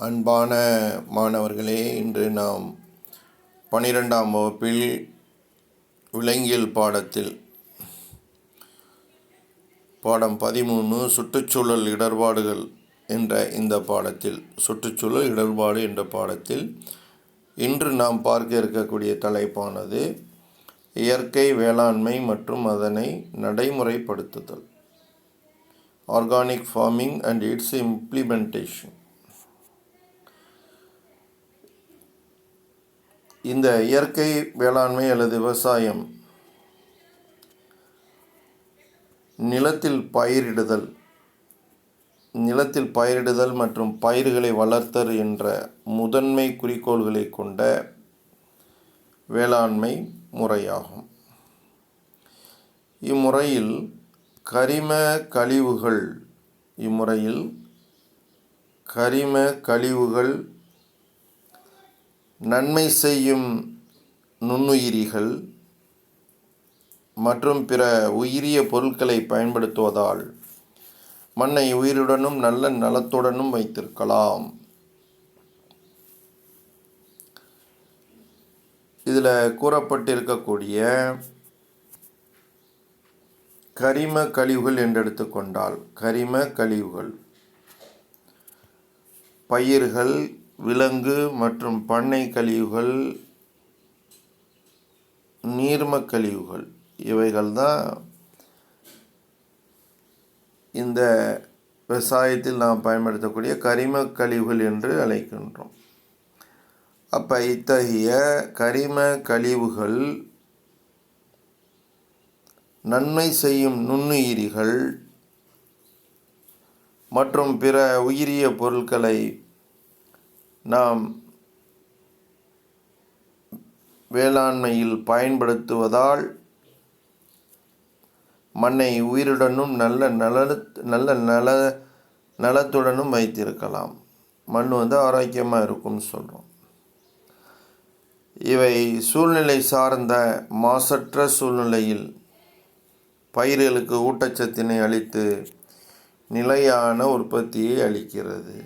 அன்பான மாணவர்களே இன்று நாம் பனிரெண்டாம் வகுப்பில் விலங்கியல் பாடத்தில் பாடம் பதிமூணு சுற்றுச்சூழல் இடர்பாடுகள் என்ற இந்த பாடத்தில் சுற்றுச்சூழல் இடர்பாடு என்ற பாடத்தில் இன்று நாம் பார்க்க இருக்கக்கூடிய தலைப்பானது இயற்கை வேளாண்மை மற்றும் அதனை நடைமுறைப்படுத்துதல். Organic farming and its implementation இந்த இயற்கை வேளாண்மை அல்லது விவசாயம் நிலத்தில் பயிரிடுதல் நிலத்தில் பயிரிடுதல் மற்றும் பயிர்களை வளர்த்தல் என்ற முதன்மை குறிக்கோள்களை கொண்ட வேளாண்மை முறையாகும். இம்முறையில் கரிம கழிவுகள் இம்முறையில் கரிம கழிவுகள் நன்மை செய்யும் நுண்ணுயிரிகள் மற்றும் பிற உயிரிய பொருட்களை பயன்படுத்துவதால் மண்ணை உயிருடனும் நல்ல நலத்துடனும் வைத்திருக்கலாம். இதில் கூறப்பட்டிருக்கக்கூடிய கரிம கழிவுகள் என்று எடுத்துக்கொண்டால் கரிம கழிவுகள் பயிர்கள் விலங்கு மற்றும் பண்ணை கழிவுகள் நீர்ம கழிவுகள் இவைகள் தான் இந்த விவசாயத்தில் நாம் பயன்படுத்தக்கூடிய கரிம கழிவுகள் என்று அழைக்கின்றோம். அப்போ இத்தகைய கரிம கழிவுகள் நன்மை செய்யும் நுண்ணுயிரிகள் மற்றும் பிற உயிரிய பொருட்களை நாம் வேளாண்மையில் பயன்படுத்துவதால் மண்ணை உயிருடனும் நல்ல நல நல்ல நல நலத்துடனும் வைத்திருக்கலாம். மண் வந்து ஆரோக்கியமாக இருக்கும்னு சொல்கிறோம் இவை சூழ்நிலை சார்ந்த மாசற்ற சூழ்நிலையில் பயிர்களுக்கு ஊட்டச்சத்தினை அளித்து நிலையான உற்பத்தியை அளிக்கிறது.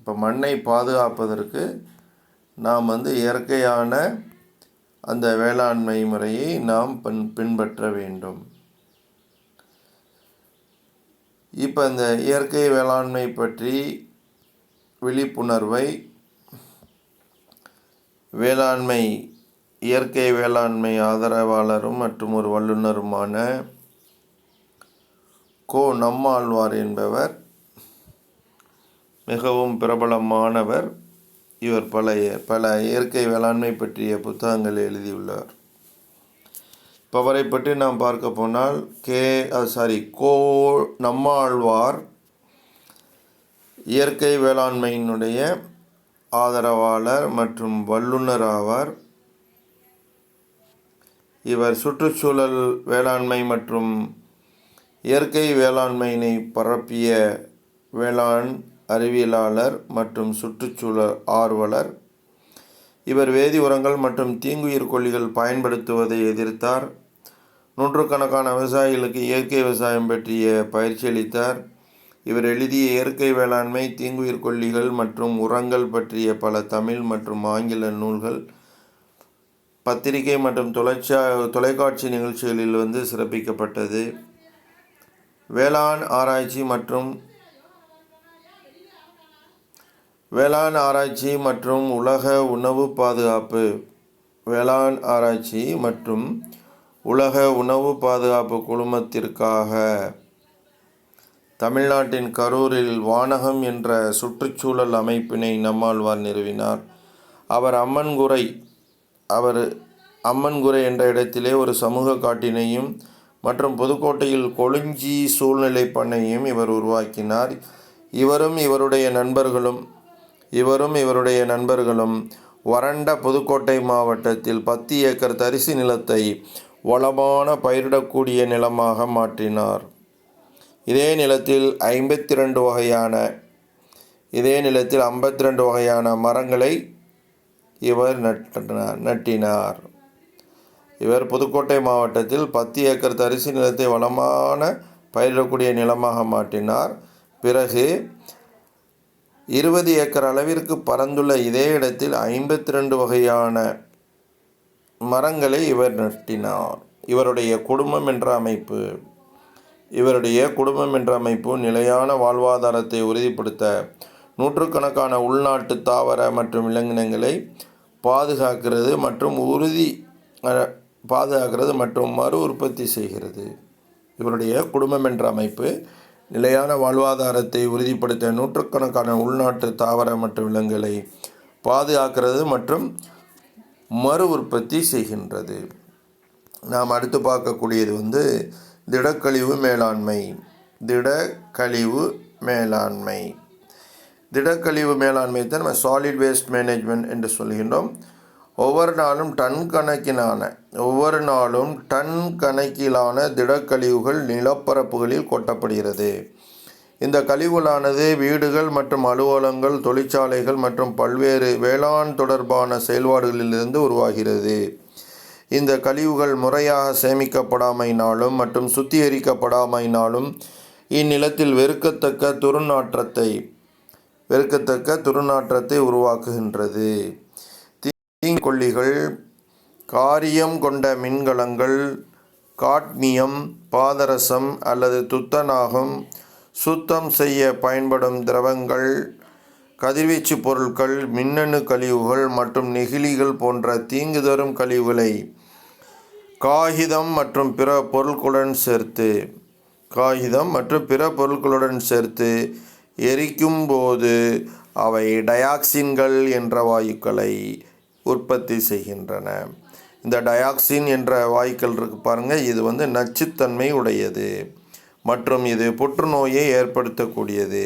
இப்போ மண்ணை பாதுகாப்பதற்கு நாம் வந்து இயற்கையான அந்த வேளாண்மை முறையை நாம் பின் பின்பற்ற வேண்டும். இப்போ இந்த இயற்கை வேளாண்மை பற்றி விழிப்புணர்வை வேளாண்மை இயற்கை வேளாண்மை ஆதரவாளரும் மற்றும் ஒரு வல்லுநருமான கோ நம்மாழ்வார் என்பவர் மிகவும் பிரபலமானவர். இவர் பல பல இயற்கை வேளாண்மை பற்றிய புத்தகங்களை எழுதியுள்ளார். இப்போ அவரை பற்றி நாம் பார்க்க போனால் கே சாரி கோ நம்மாழ்வார் இயற்கை வேளாண்மையினுடைய ஆதரவாளர் மற்றும் வல்லுநர் ஆவார். இவர் சுற்றுச்சூழல் வேளாண்மை மற்றும் இயற்கை வேளாண்மையினை பரப்பிய வேளாண் அறிவியலாளர் மற்றும் சுற்றுச்சூழல் ஆர்வலர். இவர் வேதி உரங்கள் மற்றும் தீங்குயிர் கொல்லிகள் பயன்படுத்துவதை எதிர்த்தார். நூற்றுக்கணக்கான விவசாயிகளுக்கு இயற்கை விவசாயம் பற்றிய பயிற்சி அளித்தார். இவர் எழுதிய இயற்கை வேளாண்மை தீங்குயிர் கொல்லிகள் மற்றும் உரங்கள் பற்றிய பல தமிழ் மற்றும் ஆங்கில நூல்கள். பத்திரிகை மற்றும் தொலைச்சா தொலைக்காட்சி நிகழ்ச்சிகளில் வந்து சிறப்பிக்கப்பட்டது. வேளாண் ஆராய்ச்சி மற்றும் வேளாண் ஆராய்ச்சி மற்றும் உலக உணவு பாதுகாப்பு. வேளாண் ஆராய்ச்சி மற்றும் உலக உணவு பாதுகாப்பு குழுமத்திற்காக தமிழ்நாட்டின் கரூரில் வானகம் என்ற சுற்றுச்சூழல் அமைப்பினை நம்மாழ்வார் நிறுவினார். அவர் அம்மன்குறை அவர் அம்மன்குறை என்ற இடத்திலே ஒரு சமூக காட்டினையும் மற்றும் புதுக்கோட்டையில் கொழுஞ்சி சூழ்நிலை பண்ணையும் இவர் உருவாக்கினார். இவரும் இவருடைய நண்பர்களும் இவரும் இவருடைய நண்பர்களும் வறண்ட புதுக்கோட்டை மாவட்டத்தில் பத்து ஏக்கர் தரிசு நிலத்தை வளமான பயிரிடக்கூடிய நிலமாக மாற்றினார். இதே நிலத்தில் ஐம்பத்தி ரெண்டு வகையான இதே நிலத்தில் ஐம்பத்தி ரெண்டு வகையான மரங்களை இவர் நட்டினார் நட்டினார். இவர் புதுக்கோட்டை மாவட்டத்தில் பத்து ஏக்கர் தரிசு நிலத்தை வளமான பயிரிடக்கூடிய நிலமாக மாற்றினார். பிறகு இருபது ஏக்கர் அளவிற்கு பறந்துள்ள இதே இடத்தில் ஐம்பத்தி ரெண்டு வகையான மரங்களை இவர் நட்டினார். இவருடைய குடும்பம் என்ற அமைப்பு இவருடைய குடும்பம் என்ற அமைப்பு நிலையான வாழ்வாதாரத்தை உறுதிப்படுத்த நூற்றுக்கணக்கான உள்நாட்டு தாவர மற்றும் விலங்கினங்களை பாதுகாக்கிறது மற்றும் உறுதி பாதுகாக்கிறது மற்றும் மறு உற்பத்தி செய்கிறது. இவருடைய குடும்பம் என்ற அமைப்பு நிலையான வாழ்வாதாரத்தை உறுதிப்படுத்த நூற்றுக்கணக்கான உள்நாட்டு தாவர மற்றும் விலங்குகளை பாதுகாக்கிறது மற்றும் மறு உற்பத்தி செய்கின்றது. நாம் அடுத்து பார்க்கக்கூடியது வந்து திடக்கழிவு மேலாண்மை. திடக்கழிவு மேலாண்மை. திடக்கழிவு மேலாண்மை தான் நம்ம சாலிட் வேஸ்ட் மேனேஜ்மெண்ட் என்று சொல்கின்றோம். ஒவ்வொரு நாளும் டன் கணக்கிலான ஒவ்வொரு நாளும் டன் கணக்கிலான திடக்கழிவுகள் நிலப்பரப்புகளில் கொட்டப்படுகிறது. இந்த கழிவுகளானது வீடுகள் மற்றும் அலுவலகங்கள் தொழிற்சாலைகள் மற்றும் பல்வேறு வேளாண் தொடர்பான செயல்பாடுகளிலிருந்து உருவாகிறது. இந்த கழிவுகள் முறையாக சேமிக்கப்படாமையினாலும் மற்றும் சுத்திகரிக்கப்படாமையினாலும் இந்நிலத்தில் வெறுக்கத்தக்க துர்நாற்றத்தை வெறுக்கத்தக்க துர்நாற்றத்தை உருவாக்குகின்றது. தீங்கொல்லிகள் காரியம் கொண்ட மின்கலங்கள் காட்மியம் பாதரசம் அல்லது துத்தநாகம் சுத்தம் செய்ய பயன்படும் திரவங்கள் கதிர்வீச்சு பொருட்கள் மின்னணு கழிவுகள் மற்றும் நெகிழிகள் போன்ற தீங்கு தரும் கழிவுகளை காகிதம் மற்றும் பிற பொருட்களுடன் சேர்த்து காகிதம் மற்றும் பிற பொருட்களுடன் சேர்த்து எரிக்கும் போது அவை டயாக்சின்கள் என்ற வாயுக்களை உற்பத்தி செய்கின்றன. இந்த டயாக்சின் என்ற வாயுக்கள் இருக்கு பாருங்கள் இது வந்து நச்சுத்தன்மை உடையது மற்றும் இது புற்றுநோயை ஏற்படுத்தக்கூடியது.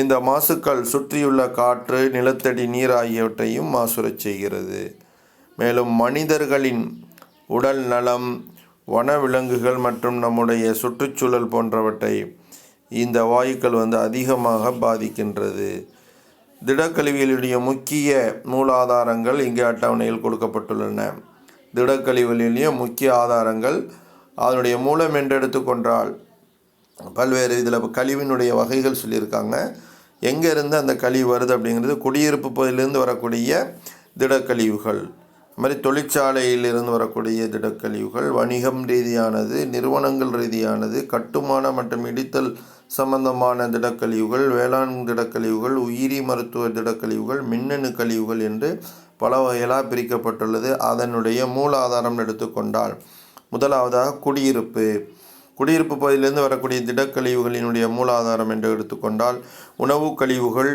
இந்த மாசுக்கள் சுற்றியுள்ள காற்று நிலத்தடி நீர் ஆகியவற்றையும் மாசுரச் செய்கிறது. மேலும் மனிதர்களின் உடல் நலம் வனவிலங்குகள் மற்றும் நம்முடைய சுற்றுச்சூழல் போன்றவற்றை இந்த வாயுக்கள் வந்து அதிகமாக பாதிக்கின்றது. திடக்கழிவுகளுடைய முக்கிய மூலாதாரங்கள் இங்கே அட்டவணையில் கொடுக்கப்பட்டுள்ளன. திடக்கழிவுகளுடைய முக்கிய ஆதாரங்கள் அதனுடைய மூலம் என்று எடுத்துக்கொண்டால் பல்வேறு இதில் கழிவினுடைய வகைகள் சொல்லியிருக்காங்க. எங்கேருந்து அந்த கழிவு வருது அப்படிங்கிறது குடியிருப்பு பகுதியிலிருந்து வரக்கூடிய திடக்கழிவுகள். அது மாதிரி தொழிற்சாலையிலிருந்து வரக்கூடிய திடக்கழிவுகள் வணிகம் ரீதியானது நிறுவனங்கள் ரீதியானது கட்டுமான மற்றும் இடித்தல் சம்பந்தமான திடக்கழிவுகள் வேளாண் திடக்கழிவுகள் உயிரி மருத்துவ திடக்கழிவுகள் மின்னணு கழிவுகள் என்று பல வகைகளாக பிரிக்கப்பட்டுள்ளது. அதனுடைய மூலாதாரம் எடுத்துக்கொண்டால் முதலாவதாக குடியிருப்பு. குடியிருப்பு பகுதியிலிருந்து வரக்கூடிய திடக்கழிவுகளினுடைய மூலாதாரம் என்று எடுத்துக்கொண்டால் உணவு கழிவுகள்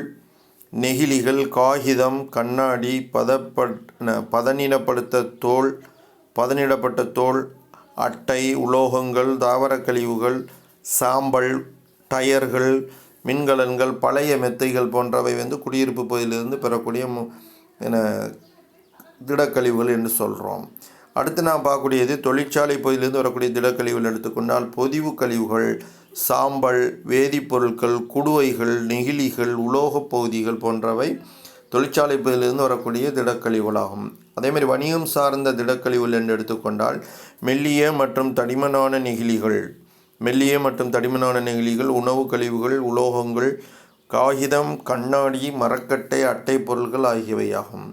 நெகிழிகள் காகிதம் கண்ணாடி பதப்பட் பதனிடப்படுத்த தோல் பதனிடப்பட்ட தோல் அட்டை உலோகங்கள் தாவரக் கழிவுகள் சாம்பல் டயர்கள் மின்கலன்கள் பழைய மெத்தைகள் போன்றவை வந்து குடியிருப்பு பகுதியிலிருந்து பெறக்கூடிய என்ன என திடக்கழிவுகள் என்று சொல்கிறோம் அடுத்து நாம் பார்க்கக்கூடியது தொழிற்சாலை பகுதியிலிருந்து வரக்கூடிய திடக்கழிவுகள் எடுத்துக்கொண்டால் பொதிவு கழிவுகள் சாம்பல் வேதிப்பொருட்கள் குடுவைகள் நெகிழிகள் உலோகப் பகுதிகள் போன்றவை தொழிற்சாலை பகுதியிலிருந்து வரக்கூடிய திடக்கழிவுகளாகும். அதேமாதிரி வணிகம் சார்ந்த திடக்கழிவுகள் என்று எடுத்துக்கொண்டால் மெல்லிய மற்றும் தடிமனான நெகிழிகள் மெல்லிய மற்றும் தடிமனான நெகிழிகள் உணவு கழிவுகள் உலோகங்கள் காகிதம் கண்ணாடி மரக்கட்டை அட்டை பொருட்கள் ஆகியவையாகும்.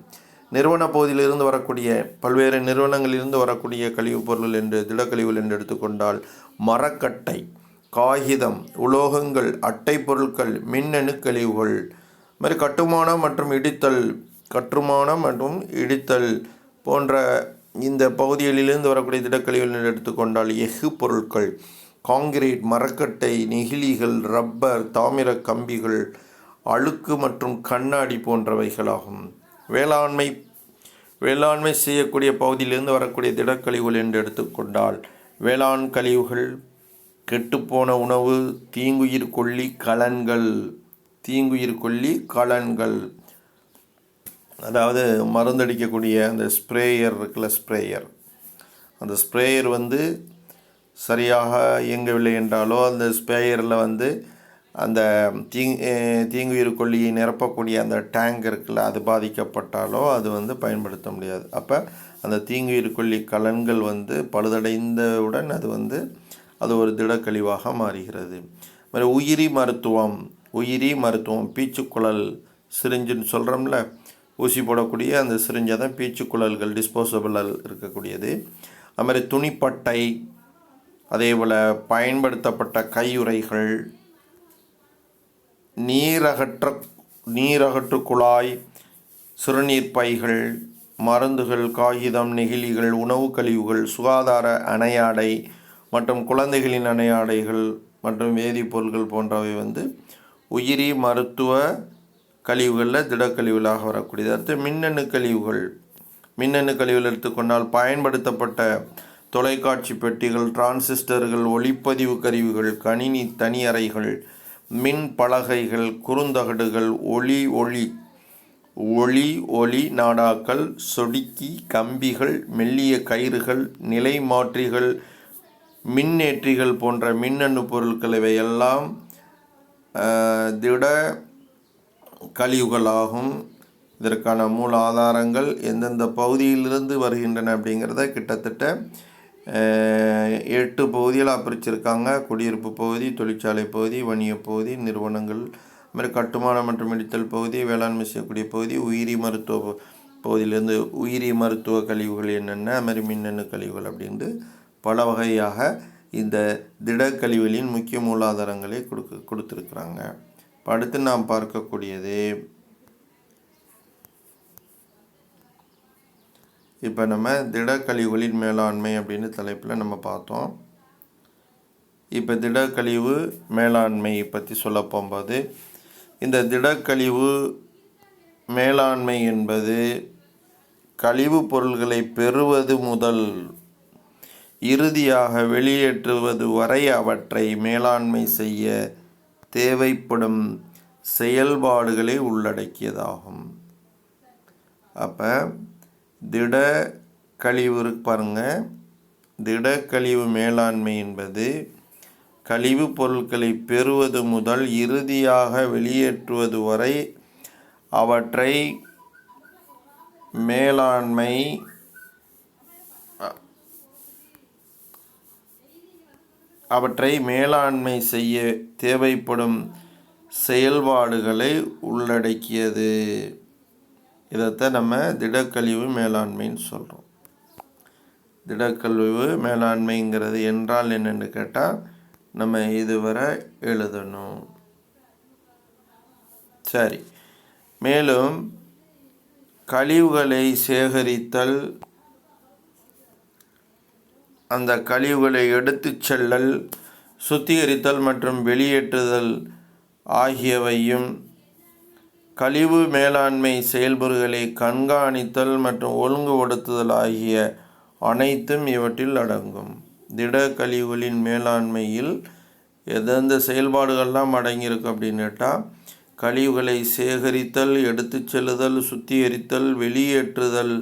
நிறுவன பகுதியிலிருந்து வரக்கூடிய பல்வேறு நிறுவனங்களிலிருந்து வரக்கூடிய கழிவுப் பொருள் என்று திடக்கழிவுகள் என்று எடுத்துக்கொண்டால் மரக்கட்டை காகிதம் உலோகங்கள் அட்டை பொருட்கள் மின்னணு கழிவுகள். இது மாதிரி கட்டுமானம் மற்றும் இடித்தல் கட்டுமானம் மற்றும் இடித்தல் போன்ற இந்த பகுதிகளிலிருந்து வரக்கூடிய திடக்கழிவுகள் என்று எடுத்துக்கொண்டால் எஃகு பொருட்கள். காங்கிரீட் மரக்கட்டை நெகிழிகள் ரப்பர் தாமிர கம்பிகள் அழுக்கு மற்றும் கண்ணாடி போன்றவைகளாகும். வேளாண்மை வேளாண்மை செய்யக்கூடிய பகுதியிலிருந்து வரக்கூடிய திடக்கழிவுகள் என்று எடுத்துக்கொண்டால் வேளாண் கழிவுகள் கெட்டுப்போன உணவு தீங்குயிர் கொல்லி கலன்கள் தீங்குயிர் கொல்லி கலன்கள். அதாவது மருந்தடிக்கக்கூடிய அந்த ஸ்ப்ரேயர் இருக்குல்ல ஸ்ப்ரேயர். அந்த ஸ்ப்ரேயர் வந்து சரியாக இயங்கவில்லை என்றாலோ அந்த ஸ்பேயரில் வந்து அந்த தீங் அஹ் தீங்குயிர் கொல்லியை நிரப்பக்கூடிய அந்த டேங்க் இருக்குல்ல அது பாதிக்கப்பட்டாலோ அது வந்து பயன்படுத்த முடியாது. அப்போ அந்த தீங்குயிர் கொல்லி கலன்கள் வந்து பழுதடைந்தவுடன் அது வந்து அது ஒரு திடக்கழிவாக மாறுகிறது. மாதிரி உயிரி மருத்துவம் உயிரி மருத்துவம் பீச்சுக்குழல் சிரிஞ்சுன்னு சொல்கிறோம்ல ஊசி போடக்கூடிய அந்த சிரிஞ்சை தான் பீச்சுக்குழல்கள் டிஸ்போசபிள் இருக்கக்கூடியது. அது மாதிரி துணிப்பட்டை அதே போல் பயன்படுத்தப்பட்ட கையுறைகள் நீரகற்ற நீரகற்று குழாய் சிறுநீர் பைகள் மருந்துகள் காகிதம் நெகிழிகள் உணவு கழிவுகள் சுகாதார அணையாடை மற்றும் குழந்தைகளின் அணையாடைகள் மற்றும் வேதிப்பொருட்கள் போன்றவை வந்து உயிரி மருத்துவ கழிவுகளில் திடக்கழிவுகளாக வரக்கூடியது. அடுத்து மின்னணு கழிவுகள். மின்னணு கழிவுகள் எடுத்துக்கொண்டால் பயன்படுத்தப்பட்ட தொலைக்காட்சி பெட்டிகள் டிரான்சிஸ்டர்கள் ஒளிப்பதிவு கருவிகள் கணினி தனியறைகள் மின் பலகைகள் குறுந்தகடுகள் ஒளி ஒளி ஒளி ஒளி நாடாக்கள் சொடுக்கி கம்பிகள் மெல்லிய கயிறுகள் நிலை மாற்றிகள் மின்னேற்றிகள் போன்ற மின்னணு பொருட்கள் இவையெல்லாம் திட கழிவுகளாகும். இதற்கான மூல ஆதாரங்கள் எந்தெந்த பகுதியிலிருந்து வருகின்றன அப்படிங்கிறத கிட்டத்தட்ட எட்டு பகுதிகளாக பிரிச்சிருக்காங்க. குடியிருப்பு பகுதி தொழிற்சாலை பகுதி வணிக பகுதி நிறுவனங்கள் அது மாதிரி கட்டுமானம் மற்றும் இடித்தல் பகுதி வேளாண்மை செய்யக்கூடிய பகுதி உயிரி மருத்துவ பகுதியிலேருந்து உயிரி மருத்துவ கழிவுகள் என்னென்ன அது மாதிரி மின்னணு கழிவுகள் அப்படின்ட்டு பல வகையாக இந்த திடக்கழிவுகளின் முக்கிய மூலாதாரங்களை கொடுக்க கொடுத்துருக்குறாங்க. இப்போ அடுத்து நாம் பார்க்கக்கூடியது இப்போ நம்ம திடக்கழிவுகளின் மேலாண்மை அப்படின்னு தலைப்பில் நம்ம பார்த்தோம். இப்போ திடக்கழிவு மேலாண்மை பற்றி சொல்ல போகும்போது இந்த திடக்கழிவு மேலாண்மை என்பது கழிவுப் பொருள்களை பெறுவது முதல் இறுதியாக வெளியேற்றுவது வரை அவற்றை மேலாண்மை செய்ய தேவைப்படும் செயல்பாடுகளை உள்ளடக்கியதாகும். அப்போ திட கழிவு இருக்கு பாருங்க. திடக்கழிவு மேலாண்மை என்பது கழிவுப் பொருட்களை பெறுவது முதல் இறுதியாக வெளியேற்றுவது வரை அவற்றை மேலாண்மை அவற்றை மேலாண்மை செய்ய தேவைப்படும் செயல்பாடுகளை உள்ளடக்கியது. இதைத்தான் நம்ம திடக்கழிவு மேலாண்மைன்னு சொல்கிறோம் திடக்கழிவு மேலாண்மைங்கிறது என்றால் என்னென்னு கேட்டால் நம்ம இதுவரை எழுதணும். சரி. மேலும் கழிவுகளை சேகரித்தல் அந்த கழிவுகளை எடுத்து செல்லல் சுத்திகரித்தல் மற்றும் வெளியேற்றுதல் ஆகியவையும் கழிவு மேலாண்மை செயல்முறைகளை கண்காணித்தல் மற்றும் ஒழுங்குபடுத்துதல் ஆகிய அனைத்தும் இவற்றில் அடங்கும். திட கழிவுகளின் மேலாண்மையில் எந்தெந்த செயல்பாடுகள்லாம் அடங்கியிருக்கு அப்படின்னுட்டா கழிவுகளை சேகரித்தல் எடுத்துச் செல்லுதல் சுத்திகரித்தல் வெளியேற்றுதல்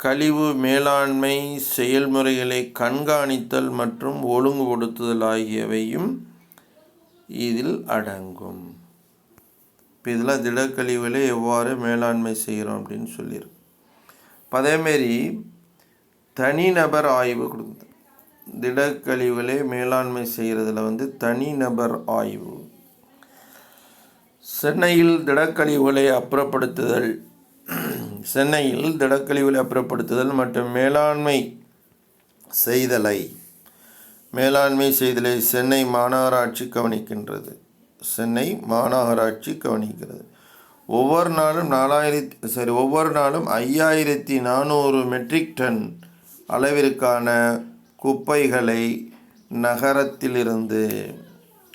கழிவு மேலாண்மை செயல்முறைகளை கண்காணித்தல் மற்றும் ஒழுங்குபடுத்துதல் ஆகியவையும் இதில் அடங்கும். இப்போ இதெல்லாம் திடக்கழிவுகளை எவ்வாறு மேலாண்மை செய்கிறோம் அப்படின்னு சொல்லியிருக்கு இப்போ அதேமாரி தனிநபர் ஆய்வு கொடுக்குது. திடக்கழிவுகளை மேலாண்மை செய்கிறதுல வந்து தனிநபர் ஆய்வு. சென்னையில் திடக்கழிவுகளை அப்புறப்படுத்துதல். சென்னையில் திடக்கழிவுகளை அப்புறப்படுத்துதல் மற்றும் மேலாண்மை செய்தலை. மேலாண்மை செய்தலை சென்னை மாநகராட்சி கவனிக்கின்றது. சென்னை மாநகராட்சி கவனிக்கிறது. ஒவ்வொரு நாளும் நாலாயிரத்தி சரி ஒவ்வொரு நாளும் ஐயாயிரத்தி நானூறு மெட்ரிக் டன் அளவிற்கான குப்பைகளை நகரத்திலிருந்து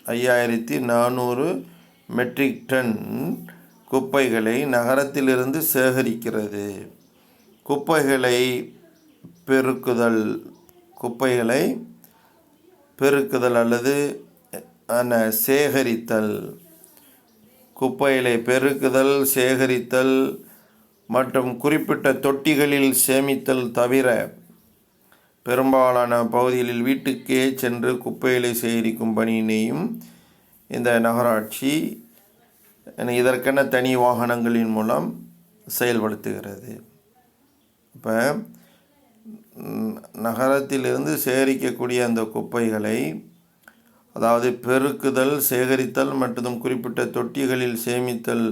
ஐயாயிரத்தி நானூறு மெட்ரிக் டன் குப்பைகளை நகரத்திலிருந்து சேகரிக்கிறது. குப்பைகளை பெருக்குதல் குப்பைகளை பெருக்குதல் அல்லது என்ன சேகரித்தல். குப்பைகளை பெருக்குதல் சேகரித்தல் மற்றும் குறிப்பிட்ட தொட்டிகளில் சேமித்தல் தவிர பெரும்பாலான பகுதிகளில் வீட்டுக்கே சென்று குப்பைகளை சேகரிக்கும் பணியினையும் இந்த நகராட்சி இதற்கென தனி வாகனங்களின் மூலம் செயல்படுத்துகிறது. இப்போ நகரத்திலிருந்து சேகரிக்கக்கூடிய அந்த குப்பைகளை அதாவது பெருக்குதல் சேகரித்தல் மற்றும் குறிப்பிட்ட தொட்டிகளில் சேமித்தல்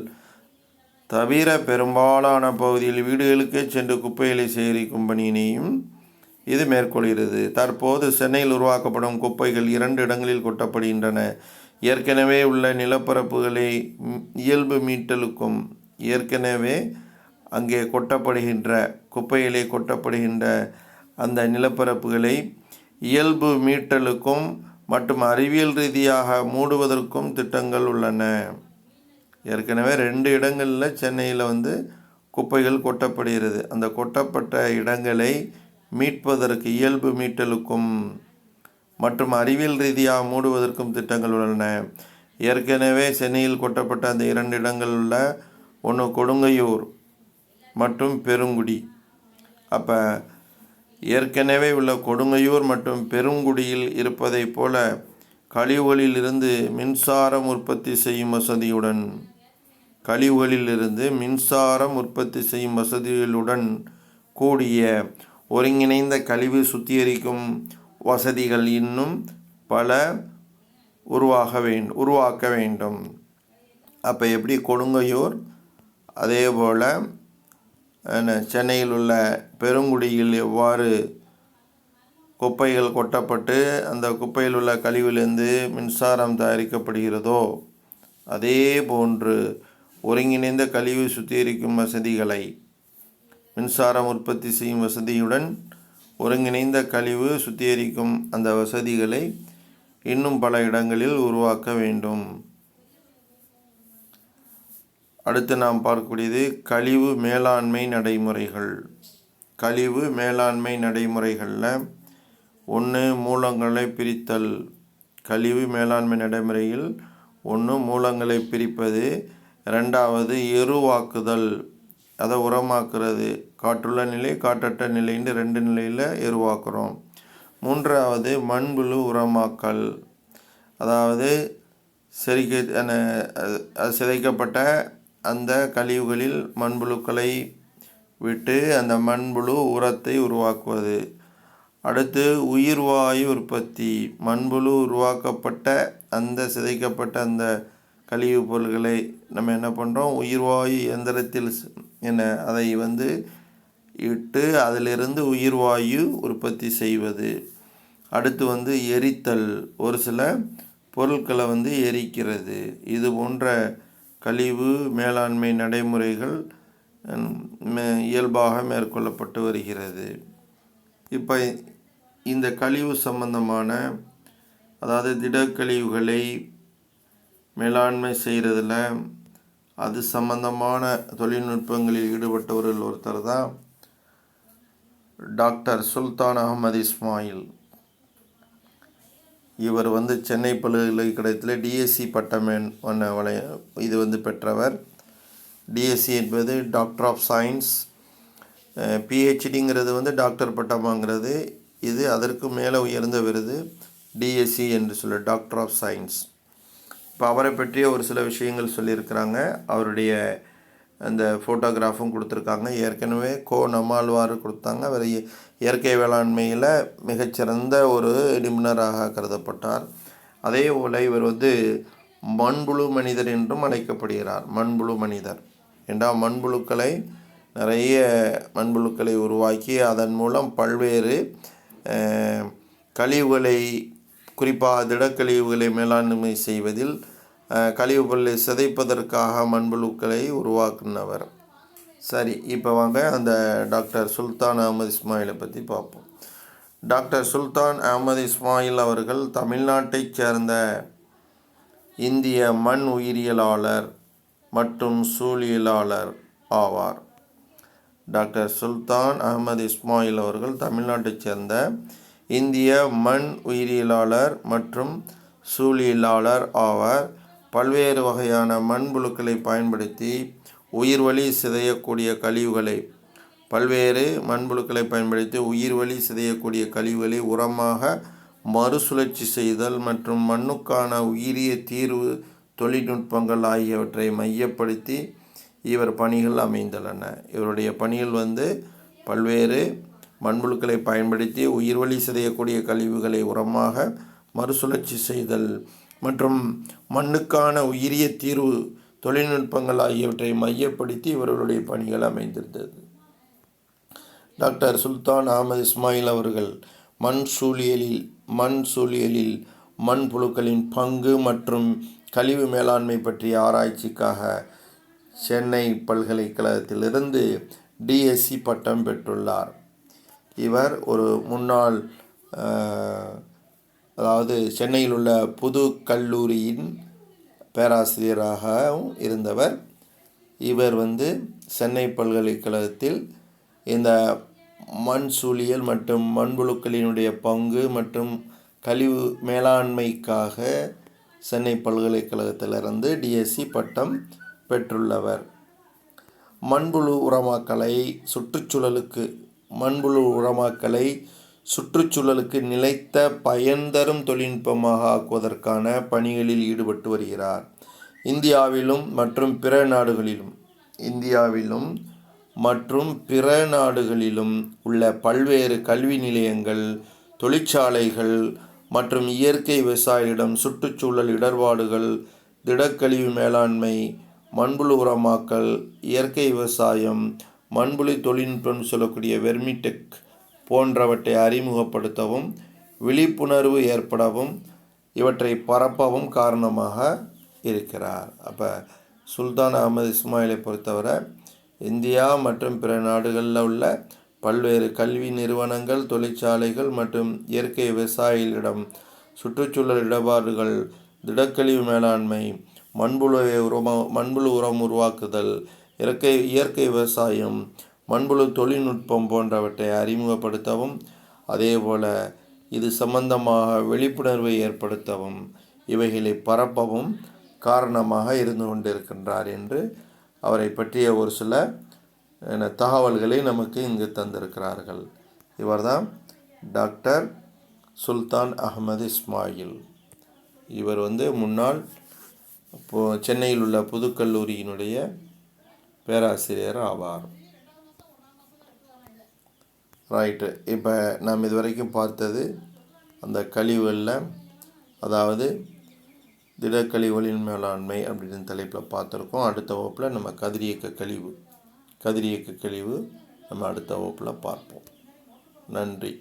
தவிர பெரும்பாலான பகுதியில் வீடுகளுக்கே சென்று குப்பைகளை சேகரிக்கும் பணியினையும் இது மேற்கொள்கிறது. தற்போது சென்னையில் உருவாக்கப்படும் குப்பைகள் இரண்டு இடங்களில் கொட்டப்படுகின்றன. ஏற்கனவே உள்ள நிலப்பரப்புகளை இயல்பு மீட்டலுக்கும் ஏற்கனவே அங்கே கொட்டப்படுகின்ற குப்பைகளை கொட்டப்படுகின்ற அந்த நிலப்பரப்புகளை இயல்பு மீட்டலுக்கும் மற்றும் அறிவியல் ரீதியாக மூடுவதற்கும் திட்டங்கள் உள்ளன. ஏற்கனவே ரெண்டு இடங்களில் சென்னையில் வந்து குப்பைகள் கொட்டப்படுகிறது. அந்த கொட்டப்பட்ட இடங்களை மீட்பதற்கு இயல்பு மீட்டலுக்கும் மற்றும் அறிவியல் ரீதியாக மூடுவதற்கும் திட்டங்கள் உள்ளன. ஏற்கனவே சென்னையில் கொட்டப்பட்ட அந்த இரண்டு இடங்கள் உள்ள ஒன்று கொடுங்கையூர் மற்றும் பெருங்குடி. அப்போ ஏற்கனவே உள்ள கொடுங்கையூர் மற்றும் பெருங்குடியில் இருப்பதைப் போல கழிவுகளிலிருந்து மின்சாரம் உற்பத்தி செய்யும் வசதியுடன் கழிவுகளிலிருந்து மின்சாரம் உற்பத்தி செய்யும் வசதிகளுடன் கூடிய ஒருங்கிணைந்த கழிவு சுத்திகரிக்கும் வசதிகள் இன்னும் பல உருவாக வேண்டும் உருவாக்க வேண்டும். அப்போ எப்படி கொடுங்கையூர்? அதே போல் சென்னையில் உள்ள பெருங்குடியில் எவ்வாறு குப்பைகள் கொட்டப்பட்டு அந்த குப்பையில் உள்ள கழிவிலிருந்து மின்சாரம் தயாரிக்கப்படுகிறதோ அதே போன்று ஒருங்கிணைந்த கழிவு சுத்திகரிக்கும் வசதிகளை மின்சாரம் உற்பத்தி செய்யும் வசதியுடன் ஒருங்கிணைந்த கழிவு சுத்திகரிக்கும் அந்த வசதிகளை இன்னும் பல இடங்களில் உருவாக்க வேண்டும். அடுத்து நாம் பார்க்கக்கூடியது கழிவு மேலாண்மை நடைமுறைகள். கழிவு மேலாண்மை நடைமுறைகளில் ஒன்று மூலங்களை பிரித்தல். கழிவு மேலாண்மை நடைமுறையில் ஒன்று மூலங்களை பிரிப்பது. ரெண்டாவது எருவாக்குதல். அதை உரமாக்குறது. காற்றுள்ள நிலை காற்றற்ற நிலைன்னு ரெண்டு நிலையில் எருவாக்குறோம். மூன்றாவது மண்புழு உரமாக்கல். அதாவது செரிக்க சிதைக்கப்பட்ட அந்த கழிவுகளில் மண்புழுக்களை விட்டு அந்த மண்புழு உரத்தை உருவாக்குவது. அடுத்து உயிர்வாயு உற்பத்தி. மண்புழு உருவாக்கப்பட்ட அந்த சிதைக்கப்பட்ட அந்த கழிவுப் பொருள்களை நம்ம என்ன பண்ணுறோம் உயிர்வாயு இயந்திரத்தில் என்ன அதை வந்து இட்டு அதிலிருந்து உயிர்வாயு உற்பத்தி செய்வது. அடுத்து வந்து எரித்தல். ஒரு சில பொருட்களை வந்து எரிக்கிறது. இது போன்ற கழிவு மேலாண்மை நடைமுறைகள் மே- இயல்பாக மேற்கொள்ளப்பட்டு வருகிறது. இப்போ இந்த கழிவு சம்பந்தமான அதாவது திடக்கழிவுகளை மேலாண்மை செய்கிறதுல அது சம்பந்தமான தொழில்நுட்பங்களில் ஈடுபட்டவர்கள் ஒருத்தர் தான் டாக்டர் சுல்தான் அகமது இஸ்மாயில். இவர் வந்து சென்னை பல்கலைக்கழகத்தில் டிஎஸ்சி பட்டமேன் ஒன்று வளைய இது வந்து பெற்றவர். டிஎஸ்சி என்பது டாக்டர் ஆஃப் சயின்ஸ் பிஹெச்டிங்கிறது வந்து டாக்டர் பட்டமாங்கிறது. இது அதற்கு மேலே உயர்ந்த விருது டிஎஸ்சி என்று சொல்ல டாக்டர் ஆஃப் சயின்ஸ் இப்போ அவரை பற்றிய ஒரு சில விஷயங்கள் சொல்லியிருக்கிறாங்க. அவருடைய அந்த ஃபோட்டோகிராஃபும் கொடுத்துருக்காங்க. ஏற்கனவே கோ நம்மாழ்வார் கொடுத்தாங்க. அவர் இயற்கை வேளாண்மையில் மிகச்சிறந்த ஒரு நிபுணராக கருதப்பட்டார். அதே போல் இவர் வந்து மண்புழு மனிதர் என்றும் அழைக்கப்படுகிறார். மண்புழு மனிதர். என்றால் மண்புழுக்களை நிறைய மண்புழுக்களை உருவாக்கி அதன் மூலம் பல்வேறு கழிவுகளை குறிப்பாக திடக்கழிவுகளை மேலாண்மை செய்வதில் கழிவுப்பொருளை சிதைப்பதற்காக மண்புழுக்களை உருவாக்குனவர். சரி இப்போ வாங்க அந்த டாக்டர் சுல்தான் அகமது இஸ்மாயிலை பற்றி பார்ப்போம். டாக்டர் சுல்தான் அகமது இஸ்மாயில் அவர்கள் தமிழ்நாட்டைச் சேர்ந்த இந்திய மண் உயிரியலாளர் மற்றும் சூழியலாளர் ஆவார். டாக்டர் சுல்தான் அகமது இஸ்மாயில் அவர்கள் தமிழ்நாட்டைச் சேர்ந்த இந்திய மண் உயிரியலாளர் மற்றும் சூழியலாளர் ஆவார். பல்வேறு வகையான மண்புழுக்களை பயன்படுத்தி உயிர் வழி சிதையக்கூடிய கழிவுகளை பல்வேறு மண்புழுக்களை பயன்படுத்தி உயிர்வழி சிதையக்கூடிய கழிவுகளை உரமாக மறுசுழற்சி செய்தல் மற்றும் மண்ணுக்கான உயிரிய தீர்வு தொழில்நுட்பங்கள் ஆகியவற்றை மையப்படுத்தி இவர் பணிகள் அமைந்துள்ளன. இவருடைய பணிகள் வந்து பல்வேறு மண்புழுக்களை பயன்படுத்தி உயிர்வழி சிதையக்கூடிய கழிவுகளை உரமாக மறுசுழற்சி செய்தல் மற்றும் மண்ணுக்கான உயிரிய தீர்வு தொழில்நுட்பங்கள் ஆகியவற்றை மையப்படுத்தி இவர்களுடைய பணிகள் அமைந்திருந்தது. டாக்டர் சுல்தான் அகமது இஸ்மாயில் அவர்கள் மண் சூழியலில் மண் சூழியலில் மண் புழுக்களின் பங்கு மற்றும் கழிவு மேலாண்மை பற்றிய ஆராய்ச்சிக்காக சென்னை பல்கலைக்கழகத்திலிருந்து டிஎஸ்சி பட்டம் பெற்றுள்ளார். இவர் ஒரு முன்னாள் அதாவது சென்னையில் உள்ள புது கல்லூரியின் பேராசிரியராகவும் இருந்தவர். இவர் வந்து சென்னை பல்கலைக்கழகத்தில் இந்த மண் சூழியல் மற்றும் மண்புழுக்களினுடைய பங்கு மற்றும் கழிவு மேலாண்மைக்காக சென்னை பல்கலைக்கழகத்திலிருந்து டிஎஸ்சி பட்டம் பெற்றுள்ளவர். மண்புழு உரமாக்கலை சுற்றுச்சூழலுக்கு மண்புழு உரமாக்கலை சுற்றுச்சூழலுக்கு நிலைத்த பயன் தரும் தொழில்நுட்பமாக ஆக்குவதற்கான பணிகளில் ஈடுபட்டு வருகிறார். இந்தியாவிலும் மற்றும் பிற நாடுகளிலும் இந்தியாவிலும் மற்றும் பிற நாடுகளிலும் உள்ள பல்வேறு கல்வி நிலையங்கள் தொழிற்சாலைகள் மற்றும் இயற்கை விவசாயிடம் சுற்றுச்சூழல் இடர்பாடுகள் திடக்கழிவு மேலாண்மை மண்புழு உரமாக்கல் இயற்கை விவசாயம் மண்புழு தொழில்நுட்பம் சொல்லக்கூடிய வெர்மிடெக் போன்றவற்றை அறிமுகப்படுத்தவும் விழிப்புணர்வு ஏற்படவும் இவற்றை பரப்பவும் காரணமாக இருக்கிறார். அப்போ சுல்தான் அகமது இஸ்மாயிலை பொறுத்தவரை இந்தியா மற்றும் பிற நாடுகளில் உள்ள பல்வேறு கல்வி நிறுவனங்கள் தொழிற்சாலைகள் மற்றும் இயற்கை விவசாயிகளிடம் சுற்றுச்சூழல் இடர்பாடுகள் திடக்கழிவு மேலாண்மை மண்புழு உரம மண்புழு உரம் உருவாக்குதல் இயற்கை இயற்கை விவசாயம் மண்புழு தொழில்நுட்பம் போன்றவற்றை அறிமுகப்படுத்தவும் அதேபோல் இது சம்பந்தமாக விழிப்புணர்வை ஏற்படுத்தவும் இவைகளை பரப்பவும் காரணமாக இருந்து கொண்டிருக்கின்றார் என்று அவரை பற்றிய ஒரு சில தகவல்களை நமக்கு இங்கு தந்திருக்கிறார்கள். இவர்தான் டாக்டர் சுல்தான் அகமது இஸ்மாயில். இவர் வந்து முன்னாள் இப்போது சென்னையில் உள்ள புதுக்கல்லூரியினுடைய பேராசிரியர் ஆவார். ரைட்டு இப்போ நாம் இது வரைக்கும் பார்த்தது அந்த கழிவுகளில் அதாவது திடக்கழிவுகளின் மேலாண்மை அப்படின்னு தலைப்பில் பார்த்துருக்கோம். அடுத்த வகுப்பில் நம்ம கதிரியக்க கழிவு கதிரியக்க கழிவு நம்ம அடுத்த வகுப்பில் பார்ப்போம். நன்றி.